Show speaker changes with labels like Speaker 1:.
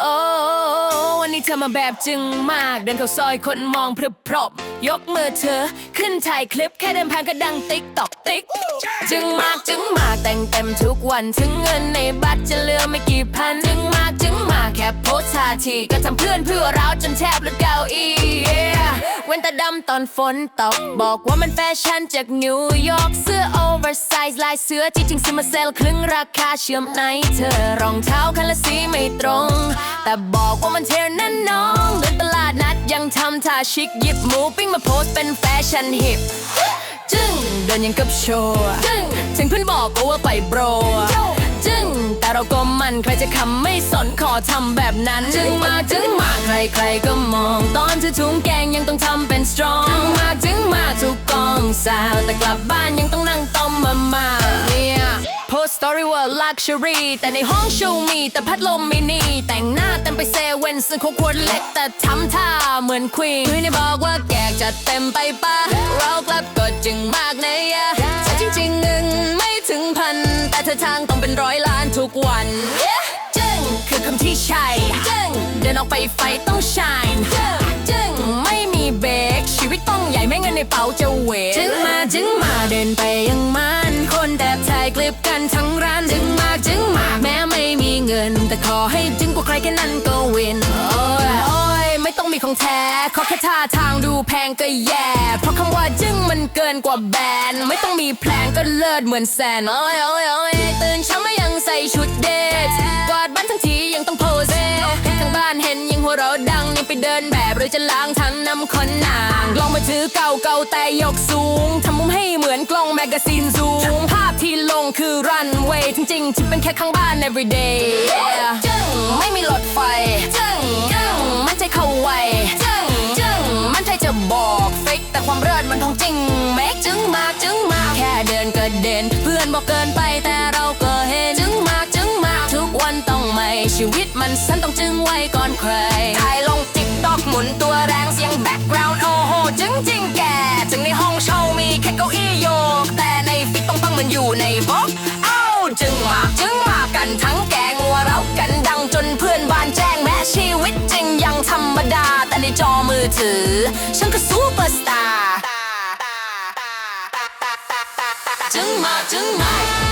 Speaker 1: โอ้วันนี้เธอมาแบบจึงมาก เดินเข้าซอยคนมองพรึบพรบยกมือเธอ ขึ้นถ่ายคลิปแค่เดินผ่านก็ดังติ๊กตอกติ๊ก จึงมากจึงมากแต่งเต็มทุกวันถึงเงินในบัตรจะเหลือไม่กี่พันจึงมากจึงมากแค่โพสท่าทีก็ทำเพื่อนเพื่อเราจนแทบหลุดเก้าอี้เว้นแต่ดำตอนฝนตกบอกว่ามันแฟชั่นจากนิวยอร์กเสื้อโอเวอร์ไซส์ลายเสื้อที่จริงซื้อมาเซลครึ่งราคาเชื่อมในเธอร องเท้าคันละสีไม่ตรง แต่บอกว่ามันเทรนนั่นน้องเดินตลาดนัดยังทำท่าชิคหยิบหมูปิ้งมาโพสเป็นแฟชั่นฮิปจึงเดินยังกับโชว์จึงถึงเพื่อนบอกว่าไปโบรจึงแต่เราก็มันใครจะคำไม่สนขอทำแบบนั้น จึงมาจึงมาใครใครๆก็มอง ตอนเธอถุงแกงยังต้องทำเป็น strong จึงมาจึงมาทุกกองสาวแต่กลับบ้าน โพสต์สตอรี่ว่า luxury แต่ในห้องโชว์มี แต่พัดลมมินิแต่งหน้าเต็มไปเซเว่นซึ่งเขาควรเล็กแต่ทำท่าเหมือนควีนคุยในบอกว่าแกกจะเต็มไปปะเรากลับก็จึงมากในยะแต่จริงๆเงินไม่ถึงพัน แต่เธอทางต้องเป็นร้อยล้านทุกวันจึงคือคำที่ใช่จึงเดินออกไปไฟต้องชายจึงจึงไม่มีเบรกชีวิตต้องใหญ่แม่เงินในเป๋าจะเวจึงมาจึงมาเดินไปยังมัน ค่นั้นก็วินโอ้ยโอ้ยไม่ต้องมีของแท้ขอแค่ท่าทางดูแพงก็แย่ เพราะคำว่าจึ้งมันเกินกว่าแบรนด์ไม่ต้องมีแพลนก็เลิศเหมือนแซนโอ้ยโอ้ยโอ้ยตื่นเช้ามายังใส่ชุดเดทกวาดบ้านทั้งทียังต้องโพสทั้งบ้านเห็นยังหัวเราะดังยังไปเดินแบบหรือจะล้างทั้งน้ำคนนางลองมาถือเก่าเก่าแต่ยกสูงทำมุมให้เหมือนกล้องแมกกาซีนซูมภาพที่ลงคือรันเวย์จริงๆที่เป็นแค่ข้างบ้าน everyday เพื่อนบอกเกินไปแต่เราก็เห็นจึงมากจึงมากทุกวันต้องใหม่ ชีวิตมันสั้นต้องจึงไวก่อนใครถ่ายลงติ๊กตอกหมุนตัวแรงเสียงแบ็กกราวด์โอ้โหจึงจริงแกจึงในห้องโชว์มีแค่เก้าอี้โยก แต่ในฟิตต้องต้องมันอยู่ในบล็อกเอ้าจึงมากจึงมากันทั้งแกงวัวเรากันดังจนเพื่อนบ้านแจ้งแม้ชีวิตจริงยังธรรมดาแต่ในจอมือถือ ฉันก็ซูเปอร์ สตาร์จึงมาจึงมา